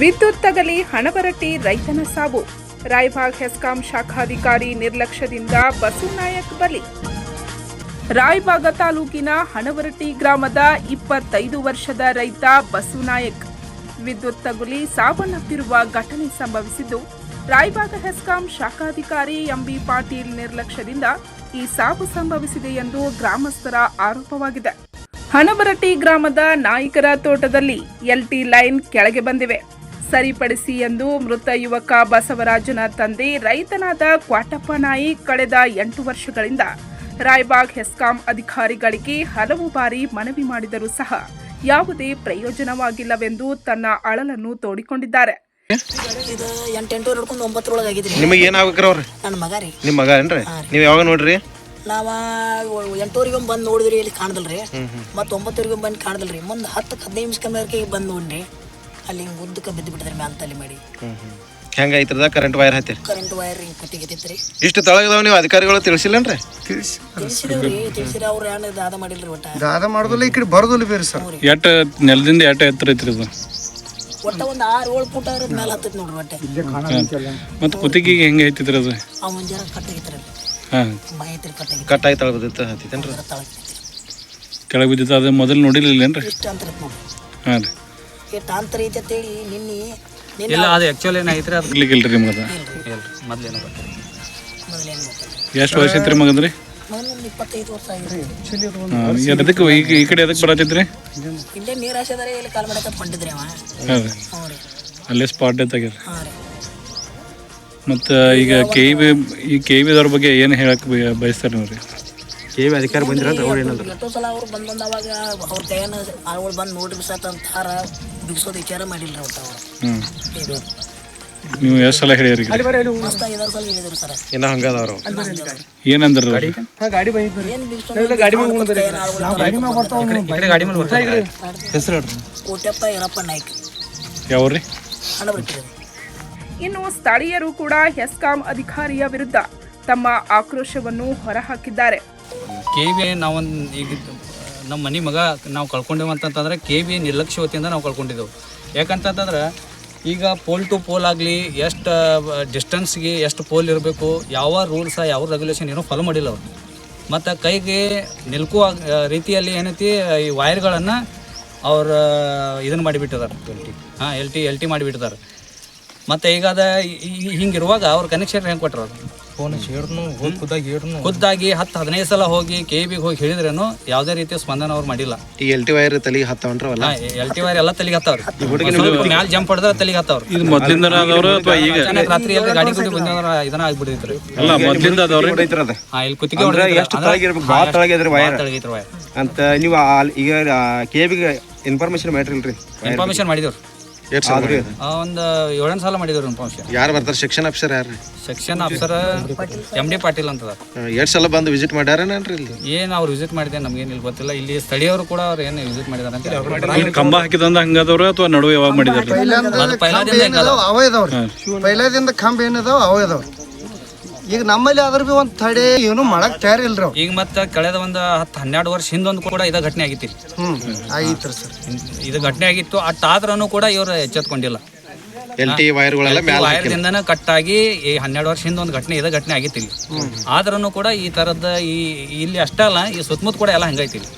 ವಿದ್ಯುತ್ ತಗಲಿ ಹಣಬರಟ್ಟಿ ರೈತನ ಸಾವು. ರಾಯಬಾಗ್ ಹೆಸ್ಕಾಂ ಶಾಖಾಧಿಕಾರಿ ನಿರ್ಲಕ್ಷ್ಯದಿಂದ ಬಸವನಾಯಕ್ ಬಲಿ. ರಾಯಬಾಗ ತಾಲೂಕಿನ ಹಣವರಟ್ಟಿ ಗ್ರಾಮದ ಇಪ್ಪತ್ತೈದು ವರ್ಷದ ರೈತ ಬಸವನಾಯಕ್ ವಿದ್ಯುತ್ ತಗುಲಿ ಸಾವನ್ನಪ್ಪಿರುವ ಘಟನೆ ಸಂಭವಿಸಿದ್ದು, ರಾಯಬಾಗ ಹೆಸ್ಕಾಂ ಶಾಖಾಧಿಕಾರಿ ಎಂಬಿ ಪಾಟೀಲ್ ನಿರ್ಲಕ್ಷ್ಯದಿಂದ ಈ ಸಾವು ಸಂಭವಿಸಿದೆ ಎಂದು ಗ್ರಾಮಸ್ಥರ ಆರೋಪವಾಗಿದೆ. ಹಣಬರಟ್ಟಿ ಗ್ರಾಮದ ನಾಯಕರ ತೋಟದಲ್ಲಿ ಎಲ್ಟಿ ಲೈನ್ ಕೆಳಗೆ ಬಂದಿವೆ. ಸರಿಪಡಿಸಿ ಎಂದು ಮೃತ ಯುವಕ ಬಸವರಾಜನ ತಂದೆ ರೈತನಾದ ಕ್ವಾಟಪ್ಪ ನಾಯಿ ಕಳೆದ ಎಂಟು ವರ್ಷಗಳಿಂದ ರಾಯಬಾಗ್ ಹೆಸ್ಕಾಂ ಅಧಿಕಾರಿಗಳಿಗೆ ಹಲವು ಬಾರಿ ಮನವಿ ಮಾಡಿದರೂ ಸಹ ಯಾವುದೇ ಪ್ರಯೋಜನವಾಗಿಲ್ಲವೆಂದು ತನ್ನ ಅಳಲನ್ನು ತೋಡಿಕೊಂಡಿದ್ದಾರೆ. ಇದು ಎಂಟು ಎಂಟು ಹಿಡ್ಕೊಂಡು ಒಂಬತ್ತರೊಳಗೆ ಆಗಿದ್ರಿ ನಿಮಗೆ ಏನು ಆಗ್ಬೇಕ್ರಿ ಅವ್ರಿ? ನನ್ನ ಮಗ ರೀ. ನಿಮ್ಮ ಮಗ ಏನ್ರಿ? ನೀವು ಯಾವಾಗ ನೋಡ್ರಿ? ನಾವ ಬಂದು ನೋಡಿದ್ರಿ ಇಲ್ಲಿ ಕಾಣದಲ್ರಿ. ಮತ್ತೆ ಒಂಬತ್ತುವರೆಗೆ ಬಂದು ಕಾಣದಲ್ರಿ. ಮುಂದೆ ಹತ್ತು ಹದಿನೈದು ನಿಮಿಷ ಕಮ್ಮಿ ಬಂದು ನೋಡ್ರಿ. ಅಲ್ಲಿ ಮುದ್ದಕ ಬಿದ್ದು ಬಿಟ್ಟಿದ್ರಿ ಮ್ಯಾಲ ತಲೆ ಮಾಡಿ. ಹೆಂಗ ಐತ್ರದ ಕರೆಂಟ್ ವೈರ್ ಹತ್ತಿ? ಕರೆಂಟ್ ವೈರ್ ಹಿಂಗೆ ಕುತ್ತಿಗೆತಿತ್ರಿ ಇಷ್ಟು ತಳಗದಾವ ನೀವು ಅಧಿಕಾರಿಗಳು ತಿಳಿಸಿಲ್ಲನ್ರಿ? ತಿಳಿಸಿದೇವ್ರಿ ತಿಳಿಸಿರ ಅವ್ರು ಏನು ದಾದ ಮಾಡಿಲ್ರಿ ಒಟ್ಟ? ದಾದ ಮಾಡೋದಿಲ್ಲ ಈ ಕಡೆ ಬರೋದಿಲ್ಲ ಬೇರೆ ಸರ್. ಎಟ್ಟ ನೆಲದಿಂದ ಎಟ್ಟ ಎತ್ತರ ಐತ್ರಿ ಇದು? ಒಟ್ಟ ಒಂದು ಆರು ಏಳು ಫುಟ್ ಮೇಲೆ ಹತ್ತೈತಿ ನೋಡ್ರಿ ಒಟ್ಟೆ. ಮತ್ತು ಕುತ್ತಿಗೆಗೆ ಹೆಂಗೆ ಐತಿದ್ರಿ ಅದು? ಆ ಮುಂಜಾನೆ ಕಟ್ಟಾಗಿತ್ರಿ ಹಾಂ. ಕಟ್ಟಾಗಿ. ಹತ್ತಿತ್ತೇನ್ರಿ? ತಳಗಿತ್ತು ಕೆಳಗೆ ಬಿದ್ದಿತ್ತು ಅದು ಮೊದಲು ನೋಡಿಲ್ಲ ಇಷ್ಟ ಅಂತ ನೋಡ್ರಿ. ಹಾಂ ರೀ. ಎಷ್ಟು ಅಂತರ ಐತೆ ಅಂತೇಳಿ ನಿನ್ನೆ ನಿನ್ನೆ ಇಲ್ಲ ಅದು ಆ್ಯಕ್ಚುಲಿ ಏನಾಗೈತ್ರಿ ಅದು ನಿಮ್ಗೆ ಅದು? ಇಲ್ರಿ ಮೊದ್ಲೇನು ಗೊತ್ತಿಲ್ಲ. ಮೊದಲೇನು ಗೊತ್ತಿಲ್ಲ. ಎಷ್ಟು ವರ್ಷ ಐತ್ರಿ ಮಗಂದ್ರಿ? ಇಪ್ಪತ್ತೈದು ವರ್ಷ ಈ ಈ ಕಡೆ ಎದಕ್ಕೆ ಬರತ್ತಿದ್ರಿ? ಇಲ್ಲೇ ನೀರು ಹಾಸಿದರೆ ಇಲ್ಲಿ ಕಾಲ್ ಮಾಡಕ್ಕೆ ಹೊಂಟಿದ್ರಿ ಅವ. ಹಾಂ ರೀ. ಹ್ಞೂ ರೀ. ಅಲ್ಲೇ ಸ್ಪಾಟ್ ಡೆತ್ ಆಗ್ಯದ. ಹಾಂ ರೀ. ಮತ್ತು ಈಗ ಕೆ ಬಿ ಈ ಕೆ ಬಿದವ್ರ ಬಗ್ಗೆ ಏನು ಹೇಳಕ್ಕೆ ಬಯ- ಬಯಸ್ತಾರೆ ನೀವು ರೀ? ಕೆ ವಿ ಅಧಿಕಾರಿ ಬಂದಿರಂತ ಅವ್ರು ಏನಂದ್ರು? ಎಷ್ಟೋ ಸಲ ಅವ್ರು ಅವ್ರ ಕೈಯನ್ನ ಅವ್ರು ಬಂದು ಅಂತಾರ ಬಿಗಿಸೋದು ವಿಚಾರ ಮಾಡಿಲ್ಲ ಅವರು ಇದು. ನೀವು ಎಷ್ಟು ಸಲ ಹೇಳಿರಿ ಈಗ ಮಸ್ತ್ ಐದಾರು ಸಲ ಹೇಳಿದ್ರು ಸರ್. ಇನ್ನ ಹಂಗದವ್ರು. ಏನಂದ್ರಿ? ಏನು ಗಾಡಿ ಕೋಟೆಪ್ಪ ಯರಪ್ಪ ನಾಯ್ಕ. ಯಾವ್ರಿ ಇನ್ನು ಸ್ಥಳೀಯರು ಕೂಡ ಹೆಸ್ಕಾಂ ಅಧಿಕಾರಿಯ ವಿರುದ್ಧ ತಮ್ಮ ಆಕ್ರೋಶವನ್ನು ಹೊರಹಾಕಿದ್ದಾರೆ. ಕೆ ಬಿ ನಾವೊಂದು ಈಗ ನಮ್ಮ ಮನೆ ಮಗ ನಾವು ಕಳ್ಕೊಂಡೇವು ಅಂತಂತಂದ್ರೆ ಕೆ ಬಿ ನಿರ್ಲಕ್ಷ್ಯವತಿಯಿಂದ ನಾವು ಕಳ್ಕೊಂಡಿದ್ದೆವು. ಯಾಕಂತಂತಂದ್ರೆ ಈಗ ಪೋಲ್ ಟು ಪೋಲ್ ಆಗಲಿ ಎಷ್ಟು ಡಿಸ್ಟೆನ್ಸ್ಗೆ ಎಷ್ಟು ಪೋಲ್ ಇರಬೇಕು, ಯಾವ ರೂಲ್ಸ, ಯಾವ ರೆಗ್ಯುಲೇಷನ್ ಏನೋ ಫಾಲೋ ಮಾಡಿಲ್ಲ ಅವರು. ಮತ್ತು ಕೈಗೆ ನಿಲ್ಕುವ ರೀತಿಯಲ್ಲಿ ಏನೈತಿ, ಈ ವೈರ್ಗಳನ್ನು ಅವ್ರು ಇದನ್ನು ಮಾಡಿಬಿಟ್ಟಿದ್ದಾರೆ ಎಲ್ ಟಿ ಹಾಂ, ಎಲ್ ಟಿ ಎಲ್ ಟಿ ಮಾಡಿಬಿಟ್ಟಿದ್ದಾರೆ ಮತ್ತು ಈಗ ಅದ ಹಿಂಗಿರುವಾಗ ಅವ್ರ ಕನೆಕ್ಷನ್ ಹೆಂಗೆ ಕೊಟ್ಟರು ಖುದ್ದಾಗಿ ಹತ್ತು ಹದಿನೈದು ಸಲ ಹೋಗಿ ಕೆ ಬಿಗೆ ಹೋಗಿ ಹೇಳಿದ್ರೇನು ಯಾವುದೇ ರೀತಿಯ ಸ್ಪಂದನ ಅವ್ರು ಮಾಡಿಲ್ಲ. ಈ ಎಲ್ ಟಿ ವೈರ್ ತಲೆಗೆ ಹತ್ತವನ್ರವಲ್ಲ? ಎಲ್ ಟಿ ವೈರ್ ಎಲ್ಲ ತಲೆಗೆ ಹತ್ತವ್ರಿ. ಮ್ಯಾಲ ಜಂಪ್ ಹೊಡೆದ್ರೆ ತಲೆಗೆ ಹತ್ತವ್ರಿ. ಇದು ಮೊದಲಿಂದ ಅಥವಾ ಈಗ? ರಾತ್ರಿ ಎಲ್ಲ ಗಾಡಿ ಗುಡಿ ಬಂದ್ರ ಇದನ್ನ ಆಗ್ಬಿಡಿದ್ರು ಅಲ್ಲ ಮೊದಲಿಂದ ಐತ್ರದ ಹಾ ಇಲ್ಲಿ ಕುತ್ತಿಗೆ ಹೊಡೆದ್ರೆ ಎಷ್ಟು ತಳಗಿರ್ಬೇಕು ಭಾಳ ತಳಗಿದ್ರೆ ವೈರ್ ತಳಗಿದ್ರು ವೈರ್ ಅಂತ ನೀವು ಈಗ ಕೆ ಬಿಗೆ ಇನ್ಫಾರ್ಮೇಶನ್ ಮಾಡಿರಲ್ರಿ. ಇನ್ಫಾರ್ಮೇಶನ್ ಮಾಡಿದವ್ರಿ. ಆ, ಒಂದು ಏಳೆಂಟು ಸಲ ಮಾಡಿದ್ರು ಯಾರು ಬರ್ತಾರೆ? ಸೆಕ್ಷನ್ ಆಫೀಸರ್ ಯಾರು? Section officer M D Patil ಅಂತದ ಎಷ್ಟು ಸಲ ಬಂದು ವಿಸಿಟ್ ಮಾಡ್ಯಾರೇನ್ರಿ ಇಲ್ಲಿ? ಏನು ಅವ್ರು ವಿಸಿಟ್ ಮಾಡಿದೆ ನಮ್ಗೇನು ಇಲ್ಲಿ ಗೊತ್ತಿಲ್ಲ. ಇಲ್ಲಿ ಸ್ಥಳೀಯರು ಕೂಡ ಅವ್ರು ಏನು ವಿಸಿಟ್ ಮಾಡಿದಾರೆ ಅಂತ. ಇಲ್ಲಿ ಕಂಬ ಹಾಕಿದಂದ ಹಂಗದವ್ರು ಅಥವಾ ನಡುವೆ ಯಾವಾಗ ಮಾಡಿದ್ರು ಪೈಲಾದಿಂದ ಹೆಂಗ್ ಅದಾವ? ಅವ ಇದಾವ್ರಿ. ಪೈಲಾದಿಂದ ಕಂಬ ಏನಿದಾವ ಅವ ಇದಾವ್ರಿ. ಈಗ ನಮ್ಮಲ್ಲಿ ಅದ್ರ ಬಿ ಒಂದ್ ತಡೆ ಏನು ಮಾಡಕ್ ತಯಾರಿ ಇಲ್ರಿ ಈಗ ಮತ್ತೆ ಕಳೆದ ಒಂದು ಹತ್ತು ಹನ್ನೆರಡು ವರ್ಷ ಹಿಂದೊಂದು ಕೂಡ ಇದ ಘಟನೆ ಆಗಿತ್ತು. ಹ್ಮ್ ಆಗಿತ್ತು ಸರ್. ಇದು ಘಟನೆ ಆಗಿತ್ತು. ಅಟ್ಟಾದ್ರೂ ಕೂಡ ಇವರು ಎಚ್ಚೆತ್ಕೊಂಡಿಲ್ಲ. ಎಲ್ ಟಿ ವೈರ್ಗಳೆಲ್ಲ ಮ್ಯಾಲ ವೈರ್ದಿಂದನೇ ಕಟ್ಟಾಗಿ ಈ ಹನ್ನೆರಡು ವರ್ಷ ಹಿಂದೆ ಒಂದು ಘಟನೆ ಇದೆ ಘಟನೆ ಆಗಿತ್ತು ಇಲ್ಲಿ. ಆದ್ರೂ ಕೂಡ ಈ ತರದ ಈ ಇಲ್ಲಿ ಅಷ್ಟೇ ಅಲ್ಲ ಈ ಸುತ್ತಮುತ್ತ ಕೂಡ ಎಲ್ಲ ಹಂಗೈತಿ ಇಲ್ಲಿ.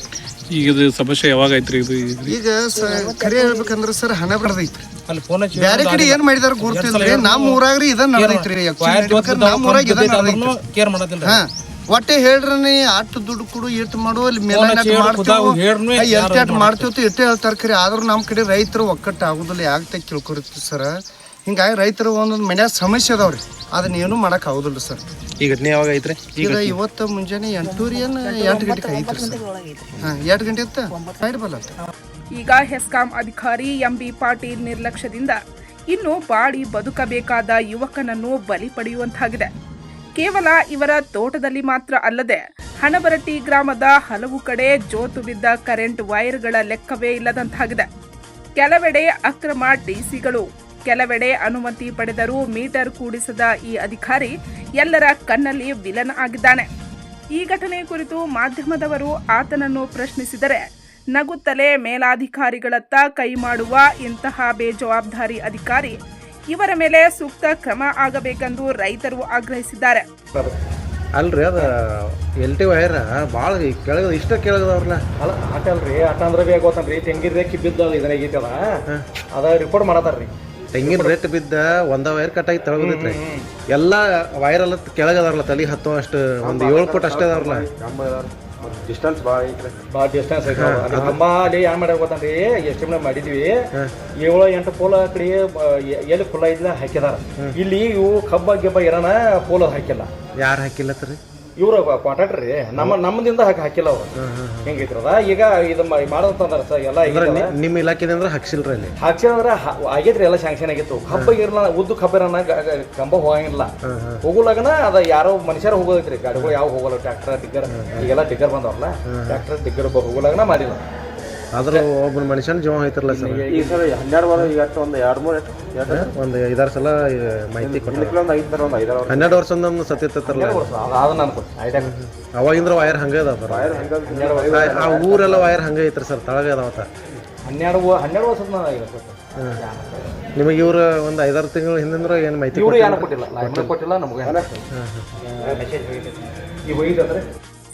ಈಗ ಇದು ಸಮಸ್ಯೆ ಯಾವಾಗ ಐತ್ರಿ ಇದು? ಈಗ ಸ- ಖರೆ ಹೇಳ್ಬೇಕಂದ್ರ ಸರ್ ಹಣ ಬಡದೈತ್ರಿ. ಬ್ಯಾರೆ ಕಡೆ ಏನ್ ಮಾಡಿದಾರ ಗುರ್ತಿಲ್ರಿ ನಮ್ಮ ಊರಾಗ್ರಿ ಇದ ನಡೆದೈತ್ರಿ ನಮ್ ಊರಾಗ ಇದನ್ ಕೇರ್ ಮಾಡೋದಿಲ್ಲ ಹಾ ಒಟ್ಟೆ ಹೇಳ್ರಿ ನೀ ಅಟ್ಟು ದುಡ್ಡು ಕೊಡು ಇಟ್ ಮಾಡು ಅಲ್ಲಿ ಮೇಲೆ ಅಟ್ ಮಾಡ್ತೀವಿ. ಇಟ್ಟೆ ಹೇಳ್ತಾರ ಖರೆ ಆದ್ರೂ ನಮ್ ಕಡೆ ರೈತರು ಒಕ್ಕಟ್ಟು ಆಗುದಿಲ್ಲ ಯಾಕೆ ತಿಳ್ಕೊರಿತ್ತು ಸರ್? ಹಿಂಗಾಗಿ ರೈತರು ಒಂದೊಂದು ಮನ್ಯಾಗ ಸಮಸ್ಯೆ ಅದಾವ್ರಿ. ಅದನ್ನ ಏನು ಮಾಡಕ್ ಆಗುದಿಲ್ಲ ಸರ್. ಈ ಘಟನೆ ಯಾವಾಗ ಐತ್ರಿ? ಈಗ ಇವತ್ತು ಮುಂಜಾನೆ ಎಂಟೂರಿ ಏನ್ ಎಂಟು ಗಂಟೆಗೆ ಐತ್ರಿ ಸರ್. ಹಾ ಎಂಟು ಗಂಟೆ ಇತ್ತ ಸೈಡ್ ಬಲ್ಲ ಈಗ ಹೆಸ್ಕಾಂ ಅಧಿಕಾರಿ ಎಂಬಿ ಪಾಟೀಲ್ ನಿರ್ಲಕ್ಷ್ಯದಿಂದ ಇನ್ನು ಬಾಡಿ ಬದುಕಬೇಕಾದ ಯುವಕನನ್ನು ಬಲಿ ಪಡೆಯುವಂತಾಗಿದೆ. ಕೇವಲ ಇವರ ತೋಟದಲ್ಲಿ ಮಾತ್ರ ಅಲ್ಲದೆ ಹಣಬರಟ್ಟಿ ಗ್ರಾಮದ ಹಲವು ಕಡೆ ಜೋತು ಬಿದ್ದ ಕರೆಂಟ್ ವೈರ್ಗಳ ಲೆಕ್ಕವೇ ಇಲ್ಲದಂತಾಗಿದೆ. ಕೆಲವೆಡೆ ಅಕ್ರಮ ಡಿಸಿಗಳು ಕೆಲವೆಡೆ ಅನುಮತಿ ಪಡೆದರೂ ಮೀಟರ್ ಕೂಡಿಸದ ಈ ಅಧಿಕಾರಿ ಎಲ್ಲರ ಕಣ್ಣಲ್ಲಿ ವಿಲನ್ ಆಗಿದ್ದಾನೆ. ಈ ಘಟನೆ ಕುರಿತು ಮಾಧ್ಯಮದವರು ಆತನನ್ನು ಪ್ರಶ್ನಿಸಿದರೆ ನಗುತ್ತಲೇ ಮೇಲಾಧಿಕಾರಿಗಳತ್ತ ಕೈ ಮಾಡುವ ಇಂತಹ ಬೇಜವಾಬ್ದಾರಿ ಅಧಿಕಾರಿ ಇವರ ಮೇಲೆ ಸೂಕ್ತ ಕ್ರಮ ಆಗಬೇಕೆಂದು ರೈತರು ಆಗ್ರಹಿಸಿದ್ದಾರೆ. ಅಲ್ರಿ ಅದು ಎಲ್ ಟಿ ವೈರ್ ಭಾಳ ಕೆಳಗ ಇಷ್ಟ ಕೆಳಗದವ್ರಲ್ಲ. ಅಲ್ಲ ಆಟ ಅಲ್ರಿ ಆಟ ಅಂದ್ರೆ ಬೇಗ ಗೊತ್ತನ್ರಿ ತೆಂಗಿನ ಕಿಬ್ಬಿದ್ದ ಬಿದ್ದು ಇದ್ರಾಗ ಐತಿ ಅದ ಅದ ರಿಪೋರ್ಟ್ ಮಾಡತಾರ್ರಿ. ತೆಂಗಿನ ರೇಟ್ ಬಿದ್ದ ಒಂದ ವೈರ್ ಕಟ್ ಆಗಿ ತೆಳಗದೈತ್ರಿ ಎಲ್ಲಾ ವೈರ್ ಎಲ್ಲ ಕೆಳಗದಾರಲ್ಲ ತಲೆ ಹತ್ತೋ ಅಷ್ಟು ಒಂದು ಏಳು ಫುಟ್ ಅಷ್ಟೇ ಅದಾವ್ರಲ್ಲ ಡಿಸ್ಟೆನ್ಸ್ ಭಾಳ ಐತ್ರಿ. ಭಾಳ ಡಿಸ್ಟೆನ್ಸ್ ಐತಿ ನಮ್ಮ ಅಲ್ಲಿ ಏನ್ ಮಾಡ್ಯಾರ ಗೊತ್ತಂದ್ರಿ ಎಸ್ಟಿಮೇಟ್ ಮಾಡಿದ್ವಿ. ಏಳು ಎಂಟು ಪೋಲ ಕಡೆ ಎಲ್ಲಿ ಪೋಲ ಇದ್ಲ ಹಾಕಿದಾರ ಇಲ್ಲಿ ಇವು ಕಬ್ಬ ಗಿಬ್ಬ ಇರೋಣ ಪೋಲ ಹಾಕಿಲ್ಲ ಯಾರು ಹಾಕಿಲ್ಲತ್ರಿ ಇವ್ರ ಕಾಂಟ್ರಾಕ್ಟರ್ ನಮ್ಮ ನಮ್ಮದಿಂದ ಹಾಕಿ ಹಾಕಿಲ್ಲ ಅವ್ರು. ಹೆಂಗೈತ್ರದ ಈಗ ಇದು ಮಾಡೋದಂತಾರ ಸರ್ ಎಲ್ಲ ನಿಮ್ಮ ಈಗ ನಿಮ್ಮ ಇಲಾಖೆದಿಂದ ಹಾಕ್ಸಿಲ್ರಿ ಅಲ್ಲಿ? ಹಾಕ್ಸಿದ್ರ ಆಗೈತ್ರಿ ಎಲ್ಲ ಶಾಂಕ್ಷನ್ ಆಗಿತ್ತು. ಕಬ್ಬ ಇರಲ್ಲ ಉದ್ದು ಕಬ್ಬ ಇರೋಣ ಗ- ಗ- ಕಂಬ ಹೋಗಂಗಿಲ್ಲ. ಹೋಗುಲಾಗನ ಅದ ಯಾರೋ ಮನುಷ್ಯರ ಹೋಗೋದೈತ್ರಿ. ಗಾಡಿಗಳು ಯಾವ ಹೋಗಲ್ಲ ಟ್ರ್ಯಾಕ್ಟರ್ ಡಿಗ್ಗರ್ ಈಗೆಲ್ಲ ಡಿಗ್ಗರ್ ಬಂದವ್ರಲ್ಲ. ಟ್ರ್ಯಾಕ್ಟರ್ ಡಿಗ್ಗರ್ ಹೋಗುಲಾಗನ ಮಾಡಿಲ್ಲ. ಆದ್ರೆ ಒಬ್ಬ ಮನುಷ್ಯನ ಜೀವ ಹೋಯ್ತಿರಲ್ಲ ಸರ್. ಈ ಸಲ ಹನ್ನೆರಡು ವರ್ಷ ಈಗ ಒಂದು ಎರಡು ಮೂರು ಎಷ್ಟು ಎರಡು ಒಂದು ಐದಾರು ಸಲ ಮಾಹಿತಿ ಕೊಟ್ಟಿಲ್ಲ ಒಂದು ಐದು ಒಂದು ಐದಾರು ವರ್ಷ. ಹನ್ನೆರಡು ವರ್ಷ ನಮ್ದು ಸತ್ತಿತ್ತಲ್ಲ ನಾನು ಅವಾಗಿಂದ್ರ ವೈರ್ ಹಂಗೆ ಅದಾವ ಆ- ಆ ಊರೆಲ್ಲ ವೈರ್ ಹಂಗೆ ಐತ್ರಿ ಸರ್ ತಳಗ ಅದಾವತ್ತ ಹನ್ನೆರಡು ಹನ್ನೆರಡು ವರ್ಷದ ನಿಮಗೆ ಇವ್ರು ಒಂದು ಐದಾರು ತಿಂಗಳು ಹಿಂದಿಂದ್ರ ಏನು ಮಾಹಿತಿ ಕೊಟ್ಟಿಲ್ಲ? ಕೊಟ್ಟಿಲ್ಲ? ನಮಗೆ ಈ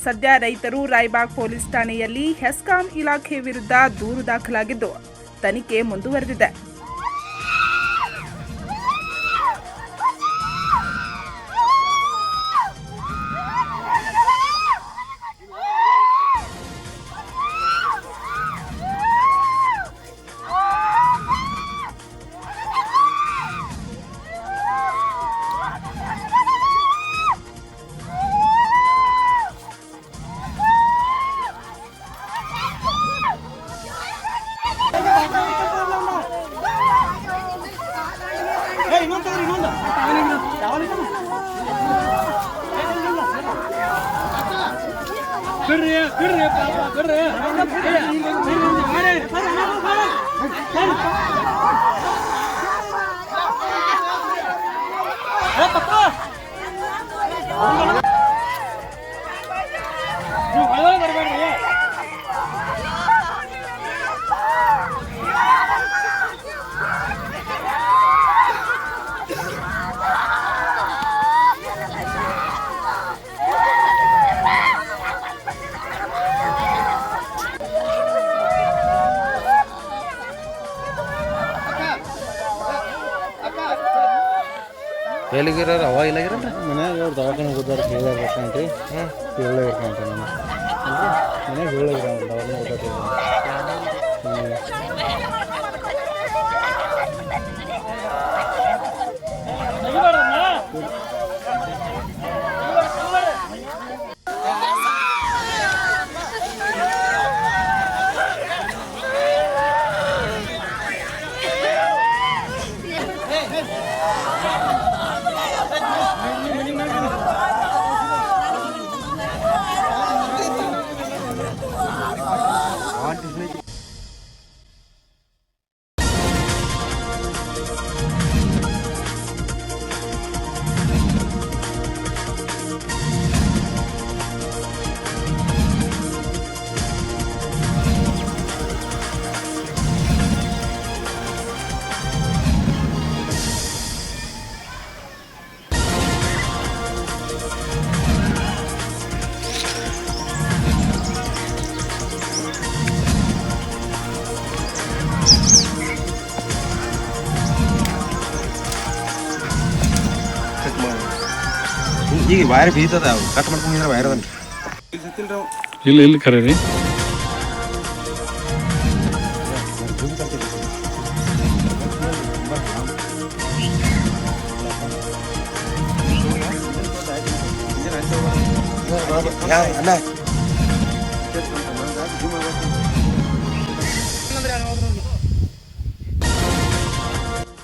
ಸದ್ಯ ರೈತರು ರಾಯ್ಬಾಗ್ ಪೊಲೀಸ್ ಠಾಣೆಯಲ್ಲಿ ಹೆಸ್ಕಾಂ ಇಲಾಖೆ ವಿರುದ್ಧ ದೂರು ದಾಖಲಾಗಿದ್ದು ತನಿಖೆ ಮುಂದುವರೆದಿದೆ. Apa tuh? ಎಲ್ಲಿಗಿರೋರು? ಅವ ಇಲ್ಲಾಗಿರ ಮನ್ಯಾಗ ಅವ್ರು ದವಾಖಾನೆ ಹೋದಾರ ಕೇಳ್ದಾರ ಬೇಕಂತ ಹೇಳೇ ಬೇಕಂತ ನಾನು ಮನ್ಯಾಗ. ಹೇಳಿದ್ರ ದವಾಖಾನೆ ಈಗ ವೈರ್ ಬೀತದ ಕಟ್ ಮಾಡ್ಕೊಂಡಿದ್ರೆ ವೈರ್ ಅದನ್ನ ಇಲ್ಲ ಇಲ್ಲಿ ಖರೆ ರೀ.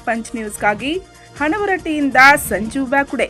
ಪಂಚ್ ನ್ಯೂಸ್ಗಾಗಿ ಹಣವರಟ್ಟಿಯಿಂದ ಸಂಜು ಬ್ಯಾಕುಡೆ.